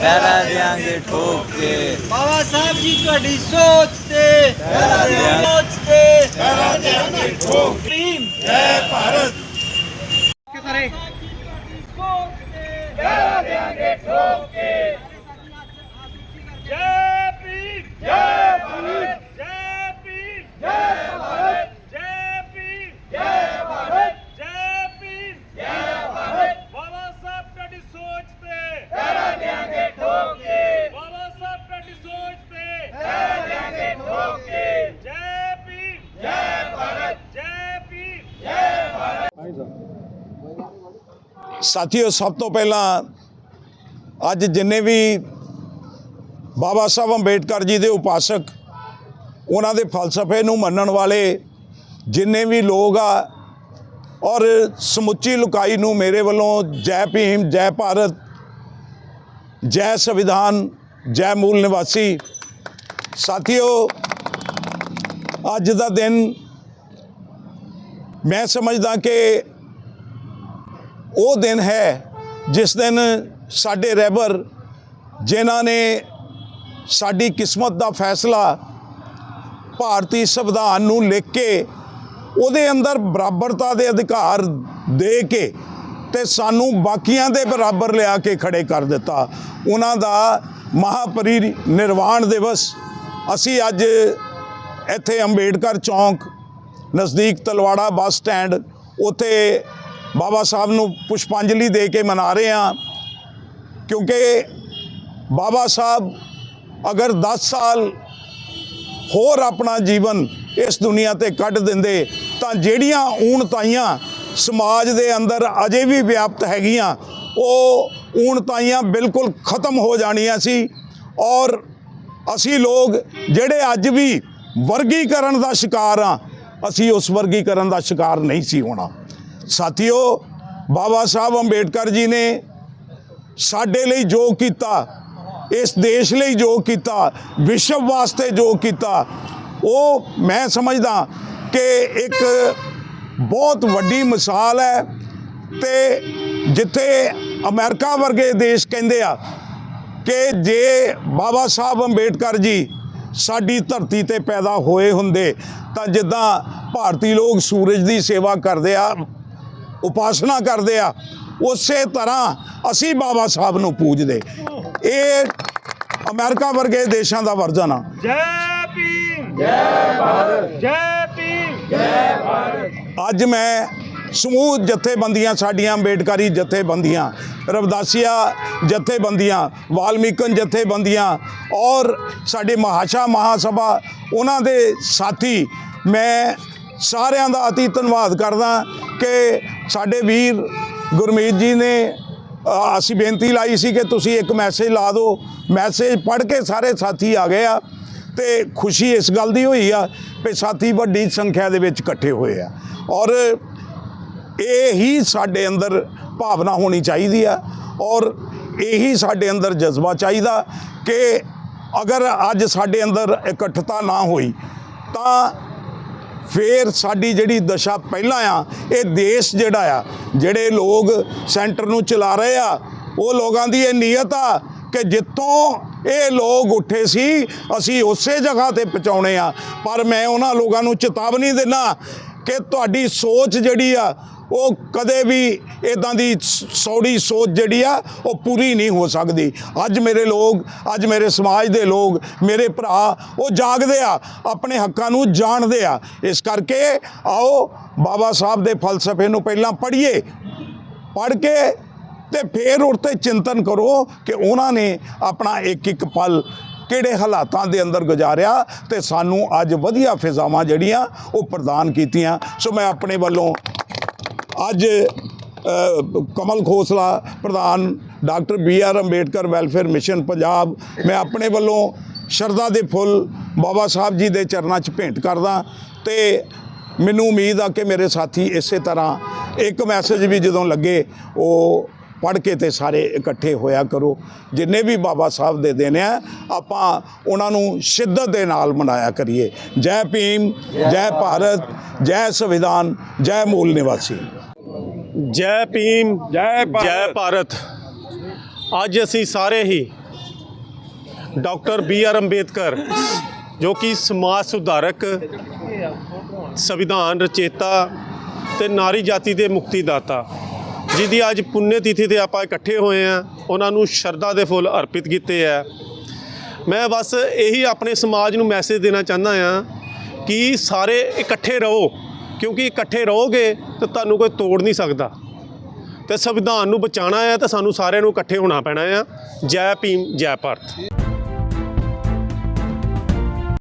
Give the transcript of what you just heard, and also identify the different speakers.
Speaker 1: ਪਹਿਰਾ ਦਿਆਂਗੇ ਠੋਕ ਕੇ।
Speaker 2: ਬਾਬਾ ਸਾਹਿਬ ਜੀ ਤੁਹਾਡੀ ਸੋਚ ਤੇ ਸੋਚ ਤੇ ਜੈ ਭਾਰਤ। ਕਿਸਰੇ
Speaker 3: ਜੈ ਭੀਮ ਜੈ ਭਾਰਤ ਜੈ ਭੀਮ ਜੈ ਭਾਰਤ ਜੈ ਭੀਮ ਜੈ ਭਾਰਤ ਜੈ ਭੀਮ ਜੈ ਭਾਰਤ ਬਾਬਾ ਸਾਹਿਬ ਤੁਹਾਡੀ ਸੋਚ ਤੇ ਪਹਿਰਾ ਦੇਾਂਗੇ ਠੋਕ ਕੇ ਬਾਬਾ ਸਾਹਿਬ ਤੁਹਾਡੀ ਸੋਚ ਤੇ ਪਹਿਰਾ ਦੇਾਂਗੇ ਠੋਕ ਕੇ ਜੈ ਭੀਮ ਜੈ ਭਾਰਤ ਜੈ ਭੀਮ
Speaker 4: ਸਾਥੀਓ, ਸਭ ਤੋਂ ਪਹਿਲਾਂ ਅੱਜ ਜਿੰਨੇ ਵੀ ਬਾਬਾ ਸਾਹਿਬ ਅੰਬੇਡਕਰ ਜੀ ਦੇ ਉਪਾਸਕ, ਉਹਨਾਂ ਦੇ ਫਲਸਫੇ ਨੂੰ ਮੰਨਣ ਵਾਲੇ ਜਿੰਨੇ ਵੀ ਲੋਕ ਆ ਔਰ ਸਮੁੱਚੀ ਲੁਕਾਈ ਨੂੰ ਮੇਰੇ ਵੱਲੋਂ ਜੈ ਭੀਮ, ਜੈ ਭਾਰਤ, ਜੈ ਸੰਵਿਧਾਨ, ਜੈ ਮੂਲ ਨਿਵਾਸੀ, ਸਾਥੀਓ, ਅੱਜ ਦਾ ਦਿਨ ਮੈਂ ਸਮਝਦਾ ਕਿ ਉਹ ਦਿਨ ਹੈ ਜਿਸ ਦਿਨ ਸਾਡੇ ਰਹਿਬਰ ਜਿਨ੍ਹਾਂ ਨੇ ਸਾਡੀ ਕਿਸਮਤ ਦਾ ਫੈਸਲਾ ਭਾਰਤੀ ਸੰਵਿਧਾਨ ਨੂੰ ਲਿਖ ਕੇ ਉਹਦੇ ਅੰਦਰ ਬਰਾਬਰਤਾ ਦੇ ਅਧਿਕਾਰ ਦੇ ਕੇ ਤੇ ਸਾਨੂੰ ਬਾਕੀਆਂ ਦੇ ਬਰਾਬਰ ਲਿਆ ਕੇ ਖੜੇ ਕਰ ਦਿੱਤਾ। ਉਹਨਾਂ ਦਾ ਮਹਾਪਰੀ ਨਿਰਵਾਣ ਦਿਵਸ ਅਸੀਂ ਅੱਜ ਇੱਥੇ ਅੰਬੇਡਕਰ ਚੌਂਕ ਨਜ਼ਦੀਕ ਤਲਵਾੜਾ ਬੱਸ ਸਟੈਂਡ, ਉੱਥੇ ਬਾਬਾ ਸਾਹਿਬ ਨੂੰ ਪੁਸ਼ਪਾਂਜਲੀ ਦੇ ਕੇ ਮਨਾ ਰਹੇ ਹਾਂ, ਕਿਉਂਕਿ ਬਾਬਾ ਸਾਹਿਬ ਅਗਰ 10 ਸਾਲ ਹੋਰ ਆਪਣਾ ਜੀਵਨ ਇਸ ਦੁਨੀਆ ਤੇ ਕੱਢ ਦਿੰਦੇ, ਤਾਂ ਜਿਹੜੀਆਂ ਊਣਤਾਈਆਂ ਸਮਾਜ ਦੇ ਅੰਦਰ ਅਜੇ ਵੀ ਵਿਆਪਤ ਹੈਗੀਆਂ, ਉਹ ਊਣਤਾਈਆਂ ਬਿਲਕੁਲ ਖਤਮ ਹੋ ਜਾਣੀਆਂ ਸੀ। ਔਰ ਅਸੀਂ ਲੋਕ ਜਿਹੜੇ ਅੱਜ ਵੀ ਵਰਗੀਕਰਨ ਦਾ ਸ਼ਿਕਾਰ ਆ ਅਸੀਂ ਉਸ ਵਰਗੀਕਰਨ ਦਾ ਸ਼ਿਕਾਰ ਨਹੀਂ ਸੀ ਹੋਣਾ। ਸਾਥੀਓ, ਬਾਬਾ ਸਾਹਿਬ ਅੰਬੇਡਕਰ ਜੀ ਨੇ ਸਾਡੇ ਲਈ ਜੋ ਕੀਤਾ, ਇਸ ਦੇਸ਼ ਲਈ ਜੋ ਕੀਤਾ, ਵਿਸ਼ਵ ਵਾਸਤੇ ਜੋ ਕੀਤਾ, ਉਹ ਮੈਂ ਸਮਝਦਾ ਕਿ ਇੱਕ ਬਹੁਤ ਵੱਡੀ ਮਿਸਾਲ ਹੈ ਤੇ ਜਿੱਥੇ ਅਮਰੀਕਾ ਵਰਗੇ ਦੇਸ਼ ਕਹਿੰਦੇ ਆ ਕਿ ਜੇ ਬਾਬਾ ਸਾਹਿਬ ਅੰਬੇਡਕਰ ਜੀ ਸਾਡੀ ਧਰਤੀ ਤੇ ਪੈਦਾ ਹੋਏ ਹੁੰਦੇ ਤਾਂ ਜਿੱਦਾਂ ਭਾਰਤੀ ਲੋਕ ਸੂਰਜ ਦੀ ਸੇਵਾ ਕਰਦੇ ਆ ਉਪਾਸਨਾ ਕਰਦੇ ਆ ਉਸੇ ਤਰ੍ਹਾਂ ਅਸੀਂ ਬਾਬਾ ਸਾਹਿਬ ਨੂੰ ਪੂਜਦੇ। ਇਹ ਅਮਰੀਕਾ ਵਰਗੇ ਦੇਸ਼ਾਂ ਦਾ ਵਰਜਨ ਆ।
Speaker 3: ਜੈ ਭੀਮ। ਜੈ ਭਾਰਤ। ਜੈ ਭੀਮ। ਜੈ ਭਾਰਤ।
Speaker 4: ਅੱਜ ਮੈਂ ਸਮੂਹ ਜਥੇਬੰਦੀਆਂ, ਸਾਡੀਆਂ ਅੰਬੇਡਕਰੀ ਜਥੇਬੰਦੀਆਂ, ਰਵਦਾਸੀਆ ਜਥੇਬੰਦੀਆਂ, ਵਾਲਮੀਕਨ ਜਥੇਬੰਦੀਆਂ ਔਰ ਸਾਡੇ ਮਹਾਸ਼ਾ ਮਹਾਸਭਾ, ਉਹਨਾਂ ਦੇ ਸਾਥੀ, ਮੈਂ ਸਾਰਿਆਂ ਦਾ ਅਤੀ ਧੰਨਵਾਦ ਕਰਦਾ ਕਿ ਸਾਡੇ ਵੀਰ ਗੁਰਮੀਤ ਜੀ ਨੇ ਅਸੀਂ ਬੇਨਤੀ ਲਾਈ ਸੀ ਕਿ ਤੁਸੀਂ ਇੱਕ ਮੈਸੇਜ ਲਾ ਦਿਓ। ਮੈਸੇਜ ਪੜ੍ਹ ਕੇ ਸਾਰੇ ਸਾਥੀ ਆ ਗਏ ਆ ਤੇ ਖੁਸ਼ੀ ਇਸ ਗੱਲ ਦੀ ਹੋਈ ਆ ਕਿ ਸਾਥੀ ਵੱਡੀ ਸੰਖਿਆ ਦੇ ਵਿੱਚ ਇਕੱਠੇ ਹੋਏ ਆ। ਔਰ ਇਹ ਹੀ ਸਾਡੇ ਅੰਦਰ ਭਾਵਨਾ ਹੋਣੀ ਚਾਹੀਦੀ ਆ ਔਰ ਇਹੀ ਸਾਡੇ ਅੰਦਰ ਜਜ਼ਬਾ ਚਾਹੀਦਾ ਕਿ ਅਗਰ ਅੱਜ ਸਾਡੇ ਅੰਦਰ ਇਕੱਠਤਾ ਨਾ ਹੋਈ, ਤਾਂ ਫੇਰ ਸਾਡੀ ਜਿਹੜੀ ਦਸ਼ਾ ਪਹਿਲਾਂ ਆ, ਇਹ ਦੇਸ਼ ਜਿਹੜਾ ਆ, ਜਿਹੜੇ ਲੋਕ ਸੈਂਟਰ ਨੂੰ ਚਲਾ ਰਹੇ ਆ, ਉਹ ਲੋਕਾਂ ਦੀ ਇਹ ਨੀਅਤ ਆ ਕਿ ਜਿੱਥੋਂ ਇਹ ਲੋਕ ਉੱਠੇ ਸੀ, ਅਸੀਂ ਉਸੇ ਜਗ੍ਹਾ ਤੇ ਪਹੁੰਚਾਉਣੇ ਆ। ਪਰ ਮੈਂ ਉਹਨਾਂ ਲੋਕਾਂ ਨੂੰ ਚੇਤਾਵਨੀ ਦਿੰਦਾ ਕਿ ਤੁਹਾਡੀ ਸੋਚ ਜਿਹੜੀ ਆ ਉਹ ਕਦੇ ਵੀ ਇਦਾਂ ਦੀ ਸੌੜੀ ਸੋਚ ਜਿਹੜੀ ਆ, ਉਹ ਪੂਰੀ ਨਹੀਂ ਹੋ ਸਕਦੀ। ਅੱਜ ਮੇਰੇ ਲੋਕ, ਅੱਜ ਮੇਰੇ ਸਮਾਜ ਦੇ ਲੋਕ, ਮੇਰੇ ਭਰਾ, ਉਹ ਜਾਗਦੇ ਆ, ਆਪਣੇ ਹੱਕਾਂ ਨੂੰ ਜਾਣਦੇ ਆ। ਇਸ ਕਰਕੇ ਆਓ, ਬਾਬਾ ਸਾਹਿਬ ਦੇ ਫਲਸਫੇ ਨੂੰ ਪਹਿਲਾਂ ਪੜ੍ਹੀਏ। ਪੜ੍ਹ ਕੇ ਤੇ ਫੇਰ ਉੱਤੇ ਚਿੰਤਨ ਕਰੋ ਕਿ ਉਹਨਾਂ ਨੇ ਆਪਣਾ ਇੱਕ ਇੱਕ ਪਲ ਕਿਹੜੇ ਹਾਲਾਤਾਂ ਦੇ ਅੰਦਰ ਗੁਜ਼ਾਰਿਆ ਤੇ ਸਾਨੂੰ ਅੱਜ ਵਧੀਆ ਫਿਜ਼ਾਵਾਂ ਜਿਹੜੀਆਂ, ਉਹ ਪ੍ਰਦਾਨ ਕੀਤੀਆਂ। ਸੋ ਮੈਂ ਆਪਣੇ ਵੱਲੋਂ ਅੱਜ ਕਮਲ ਖੋਸਲਾ, ਪ੍ਰਧਾਨ doctor B R Ambedkar welfare mission Punjab, ਮੈਂ ਆਪਣੇ ਵੱਲੋਂ ਸ਼ਰਧਾ ਦੇ ਫੁੱਲ ਬਾਬਾ ਸਾਹਿਬ ਜੀ ਦੇ ਚਰਨਾਂ 'ਚ ਭੇਂਟ ਕਰਦਾ ਤੇ ਮੈਨੂੰ ਉਮੀਦ ਆ ਕਿ ਮੇਰੇ ਸਾਥੀ ਇਸੇ ਤਰ੍ਹਾਂ ਇੱਕ ਮੈਸੇਜ ਵੀ ਜਦੋਂ ਲੱਗੇ, ਉਹ ਪੜ੍ਹ ਕੇ ਤੇ ਸਾਰੇ ਇਕੱਠੇ ਹੋਇਆ ਕਰੋ। ਜਿੰਨੇ ਵੀ ਬਾਬਾ ਸਾਹਿਬ ਦੇ ਦਿਨ ਆ, ਆਪਾਂ ਉਹਨਾਂ ਨੂੰ ਸ਼ਿੱਦਤ ਦੇ ਨਾਲ ਮਨਾਇਆ ਕਰੀਏ। ਜੈ ਭੀਮ, ਜੈ ਭਾਰਤ, ਜੈ ਸੰਵਿਧਾਨ, ਜੈ ਮੂਲ ਨਿਵਾਸੀ।
Speaker 5: ਜੈ ਭੀਮ
Speaker 4: ਜੈ ਭਾਰਤ।
Speaker 5: ਜੈ ਭਾਰਤ। ਅੱਜ ਅਸੀਂ ਸਾਰੇ ਹੀ ਡਾਕਟਰ ਬੀ ਆਰ ਅੰਬੇਦਕਰ ਜੋ ਕਿ ਸਮਾਜ ਸੁਧਾਰਕ ਸੰਵਿਧਾਨ ਰਚੇਤਾ ਤੇ ਨਾਰੀ ਜਾਤੀ ਦੇ ਮੁਕਤੀ ਦਾਤਾ ਜਿਹਦੀ ਅੱਜ ਪੁੰਨਿਆ ਤਿਥੀ ਤੇ ਆਪਾਂ ਇਕੱਠੇ ਹੋਏ ਆ ਉਹਨਾਂ ਨੂੰ ਸ਼ਰਧਾ ਦੇ ਫੁੱਲ ਅਰਪਿਤ ਕੀਤੇ ਆ। ਮੈਂ ਬਸ ਇਹੀ ਆਪਣੇ ਸਮਾਜ ਨੂੰ ਮੈਸੇਜ ਦੇਣਾ ਚਾਹੁੰਦਾ ਆ ਕਿ ਸਾਰੇ ਇਕੱਠੇ ਰਹੋ। ਕਿਉਂਕਿ ਇਕੱਠੇ ਰਹੋਗੇ ਤਾਂ ਤੁਹਾਨੂੰ ਕੋਈ ਤੋੜ ਨਹੀਂ ਸਕਦਾ। ਤੇ ਸੰਵਿਧਾਨ ਨੂੰ ਬਚਾਉਣਾ ਹੈ ਤਾਂ ਸਾਨੂੰ ਸਾਰਿਆਂ ਨੂੰ ਇਕੱਠੇ ਹੋਣਾ ਪੈਣਾ ਆ। ਜੈ ਭੀਮ, ਜੈ ਭਾਰਤ।